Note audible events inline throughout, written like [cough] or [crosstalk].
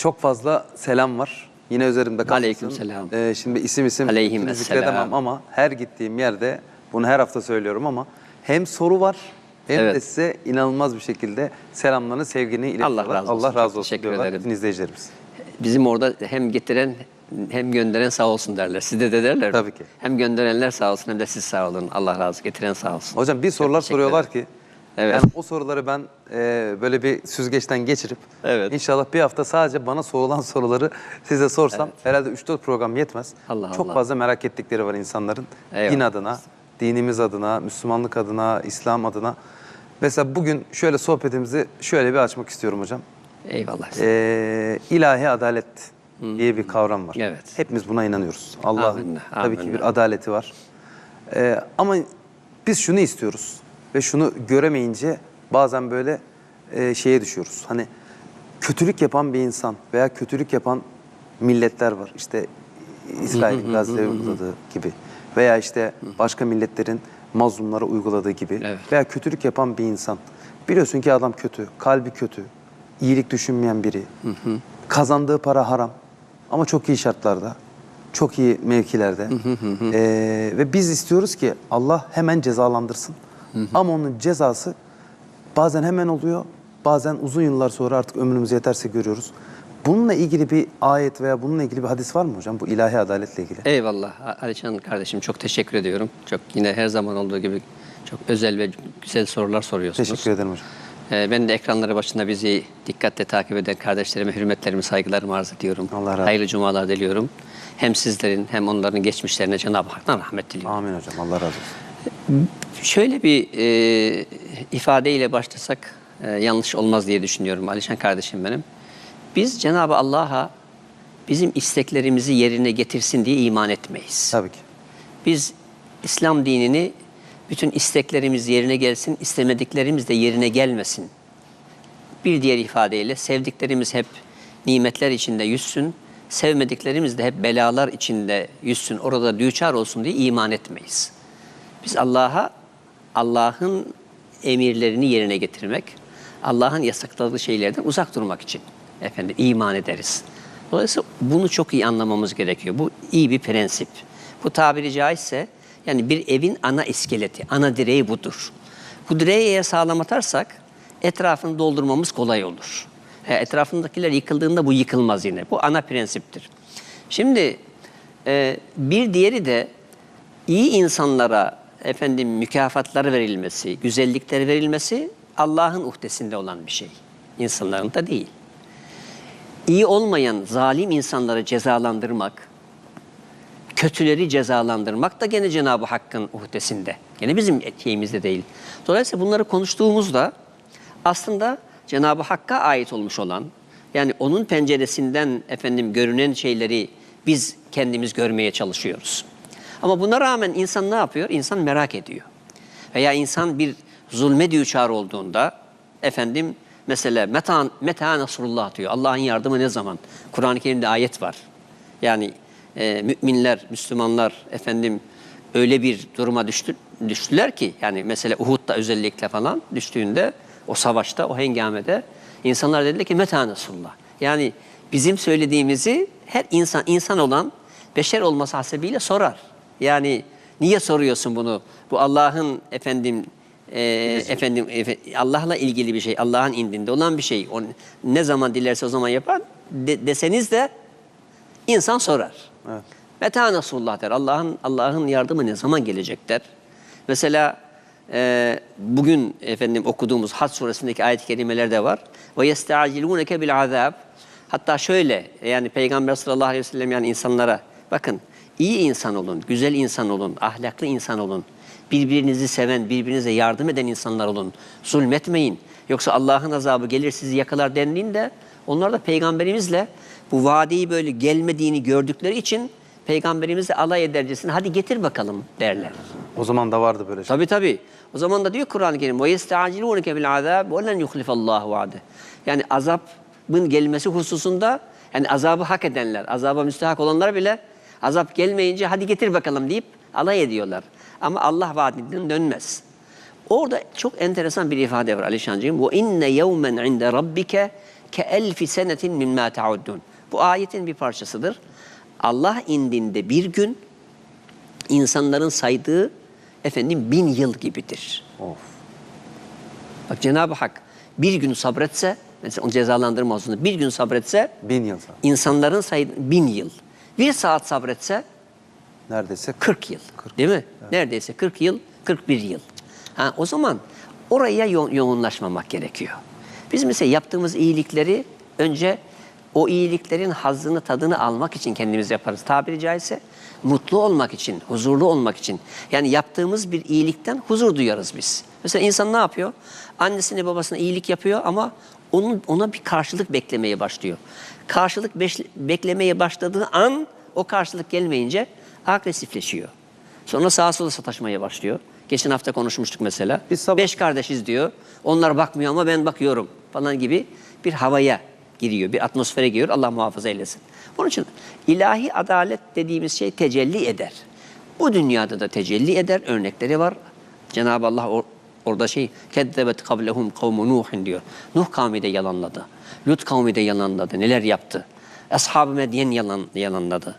çok fazla selam var. Yine üzerimde kalmasın. Aleykümselam. Ee, şimdi isim isim Aleyhim esselam. zikredemem ama her gittiğim yerde bunu her hafta söylüyorum ama hem soru var hem de Evet. size inanılmaz bir şekilde selamlarını, sevgini iletiyorlar. Allah razı olsun. Allah razı olsun teşekkür diyorlar ederim. bütün izleyicilerimiz. Bizim orada hem getiren hem gönderen sağ olsun derler. Sizde de derler? Tabii ki. Hem gönderenler sağ olsun hem de siz sağ olun. Allah razı olsun. Getiren sağ olsun. Hocam bir sorular soruyorlar ki Evet. yani o soruları ben e, böyle bir süzgeçten geçirip Evet. inşallah bir hafta sadece bana sorulan [laughs] soruları size sorsam herhalde 3-4 program yetmez. Allah Çok Allah. fazla merak ettikleri var insanların. Eyvallah. Din adına, dinimiz adına, Müslümanlık adına, İslam adına. Mesela bugün şöyle sohbetimizi şöyle bir açmak istiyorum hocam. Eyvallah. Ee, ilahi adalet diye bir kavram var. Evet. Hepimiz buna inanıyoruz. Allah'ın tabii ki bir adaleti var. Ee, ama biz şunu istiyoruz ve şunu göremeyince bazen böyle e, şeye düşüyoruz. Hani kötülük yapan bir insan veya kötülük yapan milletler var. İşte İsrail'in Gazze'ye uyguladığı gibi veya işte başka milletlerin mazlumlara uyguladığı gibi Evet. veya kötülük yapan bir insan. Biliyorsun ki adam kötü, kalbi kötü, iyilik düşünmeyen biri. Kazandığı para haram ama çok iyi şartlarda, çok iyi mevkilerde. Ee, ve biz istiyoruz ki Allah hemen cezalandırsın. Ama onun cezası bazen hemen oluyor, bazen uzun yıllar sonra artık ömrümüz yeterse görüyoruz. Bununla ilgili bir ayet veya bununla ilgili bir hadis var mı hocam? Bu ilahi adaletle ilgili. Eyvallah Alişan kardeşim çok teşekkür ediyorum. Çok yine her zaman olduğu gibi çok özel ve güzel sorular soruyorsunuz. Teşekkür ederim hocam. Ee, ben de ekranları başında bizi dikkatle takip eden kardeşlerime hürmetlerimi, saygılarımı arz ediyorum. Allah razı Hayırlı cumalar diliyorum. Hem sizlerin hem onların geçmişlerine Cenab-ı Hak'tan rahmet diliyorum. Amin hocam. Allah razı olsun. Şöyle bir e, ifadeyle başlasak e, yanlış olmaz diye düşünüyorum Alişan kardeşim benim. Biz Cenab-ı Allah'a bizim isteklerimizi yerine getirsin diye iman etmeyiz. Tabii ki. Biz İslam dinini bütün isteklerimiz yerine gelsin, istemediklerimiz de yerine gelmesin. Bir diğer ifadeyle sevdiklerimiz hep nimetler içinde yüzsün, sevmediklerimiz de hep belalar içinde yüzsün, orada düçar olsun diye iman etmeyiz. Biz Allah'a Allah'ın emirlerini yerine getirmek, Allah'ın yasakladığı şeylerden uzak durmak için efendim iman ederiz. Dolayısıyla bunu çok iyi anlamamız gerekiyor. Bu iyi bir prensip. Bu tabiri caizse yani bir evin ana iskeleti, ana direği budur. Bu direği eğer sağlam atarsak etrafını doldurmamız kolay olur. E, etrafındakiler yıkıldığında bu yıkılmaz yine. Bu ana prensiptir. Şimdi e, bir diğeri de iyi insanlara efendim mükafatları verilmesi, güzellikler verilmesi Allah'ın uhdesinde olan bir şey. İnsanların da değil. İyi olmayan zalim insanları cezalandırmak, kötüleri cezalandırmak da gene Cenab-ı Hakk'ın uhdesinde. Gene bizim şeyimizde değil. Dolayısıyla bunları konuştuğumuzda aslında Cenab-ı Hakk'a ait olmuş olan, yani onun penceresinden efendim görünen şeyleri biz kendimiz görmeye çalışıyoruz. Ama buna rağmen insan ne yapıyor? İnsan merak ediyor. Veya insan bir zulme düçar olduğunda efendim mesela meta, meta nasrullah diyor. Allah'ın yardımı ne zaman? Kur'an-ı Kerim'de ayet var. Yani e, müminler, Müslümanlar efendim öyle bir duruma düştü, düştüler ki yani mesela Uhud'da özellikle falan düştüğünde o savaşta, o hengamede insanlar dediler ki meta nasrullah. Yani bizim söylediğimizi her insan insan olan beşer olması hasebiyle sorar. Yani niye soruyorsun bunu? Bu Allah'ın efendim e, efendim efe- Allah'la ilgili bir şey, Allah'ın indinde olan bir şey. O ne zaman dilerse o zaman yapar de- deseniz de insan sorar. Evet. Meta Nasrullah der. Allah'ın Allah'ın yardımı ne zaman gelecek der. Mesela e, bugün efendim okuduğumuz Hac suresindeki ayet-i kerimelerde var. Ve yestacilunke bil azab. Hatta şöyle yani Peygamber sallallahu aleyhi ve sellem yani insanlara bakın iyi insan olun, güzel insan olun, ahlaklı insan olun. Birbirinizi seven, birbirinize yardım eden insanlar olun. Zulmetmeyin. Yoksa Allah'ın azabı gelir sizi yakalar dendiğinde onlar da peygamberimizle bu vaadiyi böyle gelmediğini gördükleri için peygamberimizle alay edercesine hadi getir bakalım derler. O zaman da vardı böyle şey. Tabii tabii. O zaman da diyor Kur'an-ı Kerim ve yestacilunke bil azab ve len yuhlifallahu vaade. Yani azabın gelmesi hususunda yani azabı hak edenler, azaba müstahak olanlar bile azap gelmeyince hadi getir bakalım deyip alay ediyorlar. Ama Allah vaadinden dönmez. Orada çok enteresan bir ifade var Alişancığım. Bu inne yevmen inde rabbike ke elfi senetin mimma ta'uddun. Bu ayetin bir parçasıdır. Allah indinde bir gün insanların saydığı efendim bin yıl gibidir. Of. Bak Cenab-ı Hak bir gün sabretse, mesela onu cezalandırma olsun bir gün sabretse Bin yıl insanların saydığı bin yıl. Bir saat sabretse Neredeyse 40 yıl. Değil mi? Neredeyse 40 yıl, 41 yıl. Ha, o zaman oraya yo- yoğunlaşmamak gerekiyor. Biz mesela yaptığımız iyilikleri önce o iyiliklerin hazzını, tadını almak için kendimiz yaparız. Tabiri caizse mutlu olmak için, huzurlu olmak için. Yani yaptığımız bir iyilikten huzur duyarız biz. Mesela insan ne yapıyor? Annesine babasına iyilik yapıyor ama onun ona bir karşılık beklemeye başlıyor. Karşılık beş- beklemeye başladığı an o karşılık gelmeyince agresifleşiyor. Sonra sağa sola sataşmaya başlıyor. Geçen hafta konuşmuştuk mesela. Biz sabah- Beş kardeşiz diyor. Onlar bakmıyor ama ben bakıyorum falan gibi bir havaya giriyor. Bir atmosfere giriyor. Allah muhafaza eylesin. Onun için ilahi adalet dediğimiz şey tecelli eder. Bu dünyada da tecelli eder. Örnekleri var. Cenab-ı Allah orada şey kezzebet kablehum kavmu Nuhin diyor. Nuh kavmi de yalanladı. Lut kavmi de yalanladı. Neler yaptı? Ashab-ı Medyen yalan, yalanladı.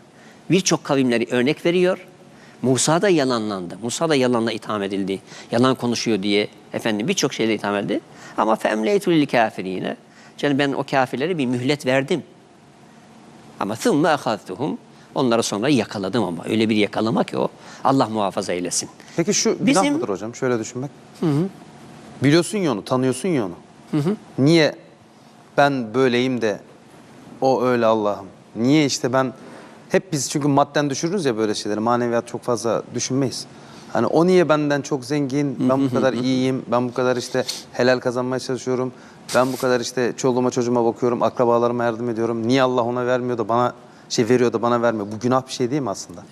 Birçok kavimleri örnek veriyor. Musa da yalanlandı. Musa da yalanla itham edildi. Yalan konuşuyor diye efendim birçok şeyle itham edildi. Ama femleytu lil kafirine. Yani ben o kafirlere bir mühlet verdim. Ama thumma ahaztuhum. Onları sonra yakaladım ama öyle bir yakalama ki o Allah muhafaza eylesin. Peki şu günah Bizim- mıdır hocam? Şöyle düşünmek. Biliyorsun ya onu, tanıyorsun ya onu. Niye ben böyleyim de o öyle Allah'ım? Niye işte ben hep biz çünkü madden düşürürüz ya böyle şeyleri. Maneviyat çok fazla düşünmeyiz. Hani o niye benden çok zengin, ben bu kadar iyiyim, ben bu kadar işte helal kazanmaya çalışıyorum, ben bu kadar işte çoluğuma çocuğuma bakıyorum, akrabalarıma yardım ediyorum. Niye Allah ona vermiyor da bana şey veriyor da bana vermiyor? Bu günah bir şey değil mi aslında?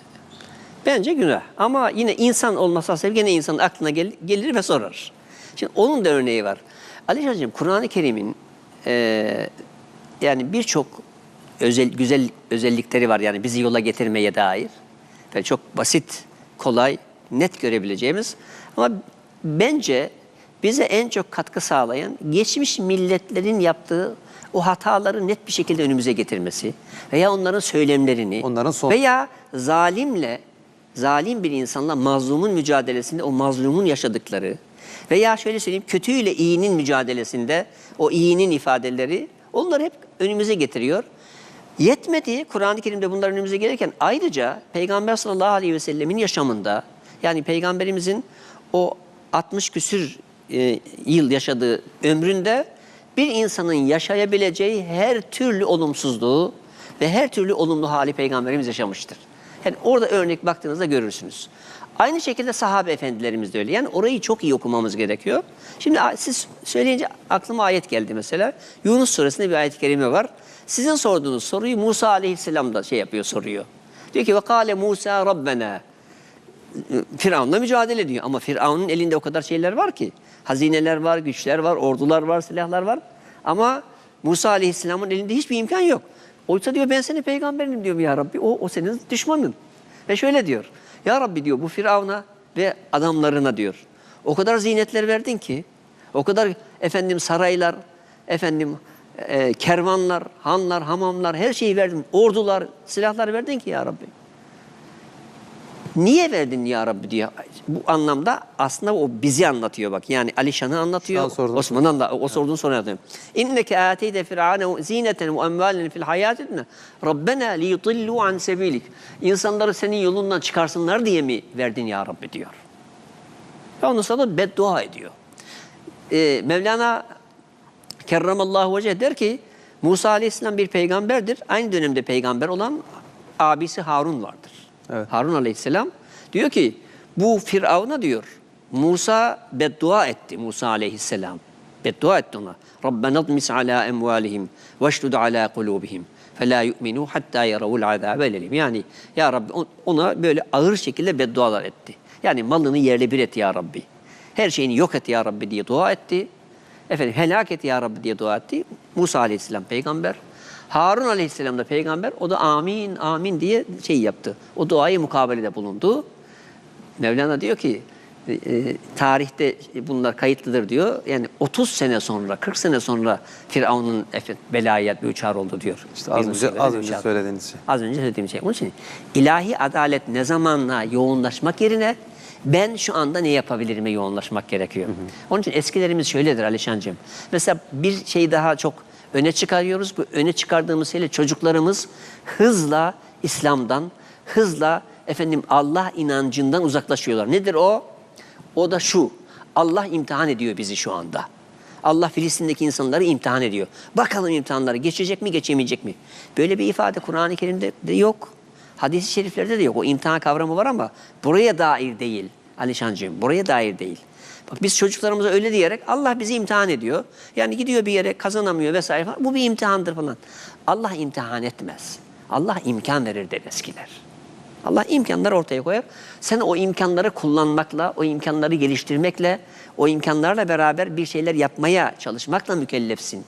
Bence günah. Ama yine insan olmasa sebebi gene insanın aklına gel- gelir ve sorar. Şimdi onun da örneği var. Ali Hocam Kur'an-ı Kerim'in eee, yani birçok özel güzel özellikleri var yani bizi yola getirmeye dair. Böyle çok basit, kolay, net görebileceğimiz. Ama bence bize en çok katkı sağlayan geçmiş milletlerin yaptığı o hataları net bir şekilde önümüze getirmesi veya onların söylemlerini Onların son- veya zalimle zalim bir insanla mazlumun mücadelesinde o mazlumun yaşadıkları veya şöyle söyleyeyim kötüyle iyinin mücadelesinde o iyinin ifadeleri onları hep önümüze getiriyor. Yetmedi Kur'an-ı Kerim'de bunlar önümüze gelirken ayrıca Peygamber sallallahu aleyhi ve sellemin yaşamında yani Peygamberimizin o 60 küsür e, yıl yaşadığı ömründe bir insanın yaşayabileceği her türlü olumsuzluğu ve her türlü olumlu hali Peygamberimiz yaşamıştır. Yani orada örnek baktığınızda görürsünüz. Aynı şekilde sahabe efendilerimiz de öyle. Yani orayı çok iyi okumamız gerekiyor. Şimdi siz söyleyince aklıma ayet geldi mesela. Yunus suresinde bir ayet-i kerime var. Sizin sorduğunuz soruyu Musa aleyhisselam da şey yapıyor, soruyor. Diyor ki kâle Musa Rabbena. Firavun'la mücadele ediyor. Ama Firavun'un elinde o kadar şeyler var ki. Hazineler var, güçler var, ordular var, silahlar var. Ama Musa Aleyhisselam'ın elinde hiçbir imkan yok. Oysa diyor ben senin peygamberim diyorum ya Rabbi. O, o senin düşmanın. Ve şöyle diyor. Ya Rabbi diyor bu Firavun'a ve adamlarına diyor. O kadar zinetler verdin ki. O kadar efendim saraylar, efendim e, kervanlar, hanlar, hamamlar her şeyi verdin. Ordular, silahlar verdin ki ya Rabbi. Niye verdin ya Rabbi diye. Bu anlamda aslında o bizi anlatıyor bak. Yani Alişan'ı anlatıyor. Osman'ı anla, o sorduğun soruyu anlatıyor. İnneke ateyde fir'ane zineten ve emvalen fil hayatid dunya. Rabbena li yudillu an sebilik. İnsanları senin yolundan çıkarsınlar diye mi verdin ya Rabbi diyor. Ve ondan sonra da beddua ediyor. Ee, Mevlana Kerramallahu veceh der ki Musa Aleyhisselam bir peygamberdir. Aynı dönemde peygamber olan abisi Harun vardır. Evet. Harun Aleyhisselam diyor ki bu Firavun'a diyor Musa beddua etti Musa Aleyhisselam. Beddua etti ona. Rabbena dmis ala emvalihim veştud ala kulubihim فَلَا يُؤْمِنُوا حَتَّى يَرَوُا الْعَذَابَ الْاَلِيمِ Yani ya Rabbi on- ona böyle ağır şekilde beddualar etti. Yani malını yerle bir et ya Rabbi. Her şeyini yok et ya Rabbi diye dua etti. Efendim helak et ya Rabbi diye dua etti. Musa Aleyhisselam peygamber. Harun Aleyhisselam da peygamber. O da amin amin diye şey yaptı. O duayı mukabelede bulundu. Mevlana diyor ki e, tarihte bunlar kayıtlıdır diyor. Yani 30 sene sonra, 40 sene sonra Firavun'un belaya düçar oldu diyor. İşte az önce, az önce söylediğiniz şey. Az önce söylediğim şey. Onun için ilahi adalet ne zamanla yoğunlaşmak yerine ben şu anda ne yapabilirime yoğunlaşmak gerekiyor. Onun için eskilerimiz şöyledir Alişancığım. Mesela bir şey daha çok öne çıkarıyoruz. Bu öne çıkardığımız şeyle çocuklarımız hızla İslam'dan, hızla efendim Allah inancından uzaklaşıyorlar. Nedir o? O da şu. Allah imtihan ediyor bizi şu anda. Allah Filistin'deki insanları imtihan ediyor. Bakalım imtihanları geçecek mi, geçemeyecek mi? Böyle bir ifade Kur'an-ı Kerim'de de yok. Hadis-i şeriflerde de yok. O imtihan kavramı var ama buraya dair değil. Alişancığım, buraya dair değil. Bak biz çocuklarımıza öyle diyerek Allah bizi imtihan ediyor. Yani gidiyor bir yere kazanamıyor vesaire falan. Bu bir imtihandır falan. Allah imtihan etmez. Allah imkan verir der eskiler. Allah imkanları ortaya koyar. Sen o imkanları kullanmakla, o imkanları geliştirmekle, o imkanlarla beraber bir şeyler yapmaya çalışmakla mükellefsin.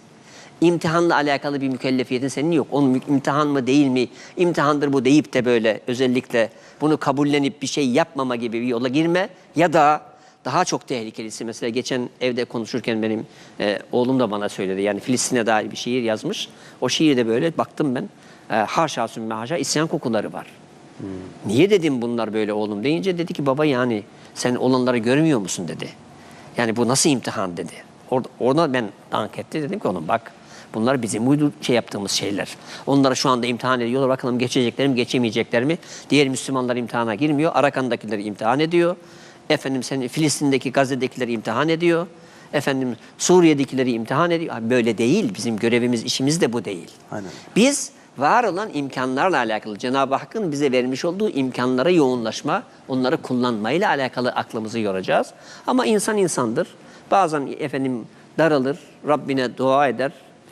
İmtihanla alakalı bir mükellefiyetin senin yok. Onun imtihan mı değil mi, imtihandır bu deyip de böyle özellikle bunu kabullenip bir şey yapmama gibi bir yola girme. Ya da daha çok tehlikelisi mesela geçen evde konuşurken benim e, oğlum da bana söyledi. Yani Filistin'e dair bir şiir yazmış. O şiirde böyle baktım ben. E, haşa sümme haşa isyan kokuları var. Niye dedim bunlar böyle oğlum deyince dedi ki baba yani sen olanları görmüyor musun dedi. Yani bu nasıl imtihan dedi. Orada, orada ben ankette dedim ki oğlum bak bunlar bizim uydu şey yaptığımız şeyler. Onları şu anda imtihan ediyorlar. Bakalım geçecekler mi geçemeyecekler mi? Diğer Müslümanlar imtihana girmiyor. Arakan'dakileri imtihan ediyor. Efendim sen Filistin'deki Gazze'dekileri imtihan ediyor. Efendim Suriye'dekileri imtihan ediyor. Abi Böyle değil. Bizim görevimiz, işimiz de bu değil. Aynen. Biz var olan imkanlarla alakalı Cenab-ı Hakk'ın bize vermiş olduğu imkanlara yoğunlaşma, onları kullanmayla alakalı aklımızı yoracağız. Ama insan insandır. Bazen efendim daralır, Rabbine dua eder.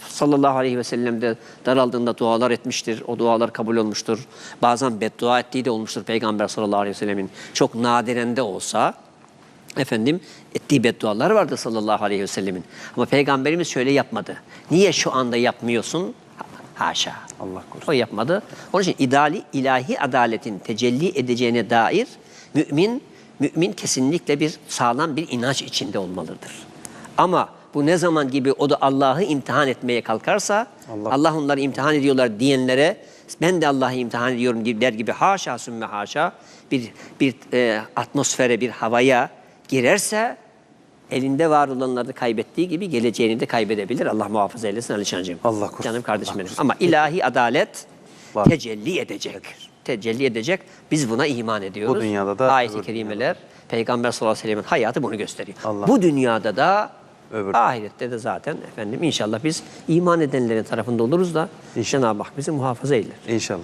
Sallallahu aleyhi ve sellem de daraldığında dualar etmiştir. O dualar kabul olmuştur. Bazen beddua ettiği de olmuştur Peygamber sallallahu aleyhi ve sellemin. Çok nadiren de olsa efendim ettiği beddualar vardı sallallahu aleyhi ve sellemin. Ama peygamberimiz şöyle yapmadı. Niye şu anda yapmıyorsun? Ha- Haşa. Allah korusun. O yapmadı. Onun için ideali, ilahi adaletin tecelli edeceğine dair mümin mümin kesinlikle bir sağlam bir inanç içinde olmalıdır. Ama bu ne zaman gibi o da Allah'ı imtihan etmeye kalkarsa Allah- Allah, onları imtihan ediyorlar diyenlere ben de Allah'ı imtihan ediyorum gibi- der gibi haşa sümme haşa bir bir e, atmosfere bir havaya girerse elinde var olanları kaybettiği gibi geleceğini de kaybedebilir. Allah muhafaza eylesin Alişancığım. Allah korusun. Canım kardeşim benim. Ama ilahi adalet Var. tecelli edecek. Tecelli edecek. Biz buna iman ediyoruz. Bu dünyada da, Ayet-i kerimeler Peygamber sallallahu aleyhi ve sellem'in hayatı bunu gösteriyor. Allah. Bu dünyada da Öbür- ahirette de zaten efendim inşallah biz iman edenlerin tarafında oluruz da Cenab-ı Hak bizi muhafaza eyler. İnşallah.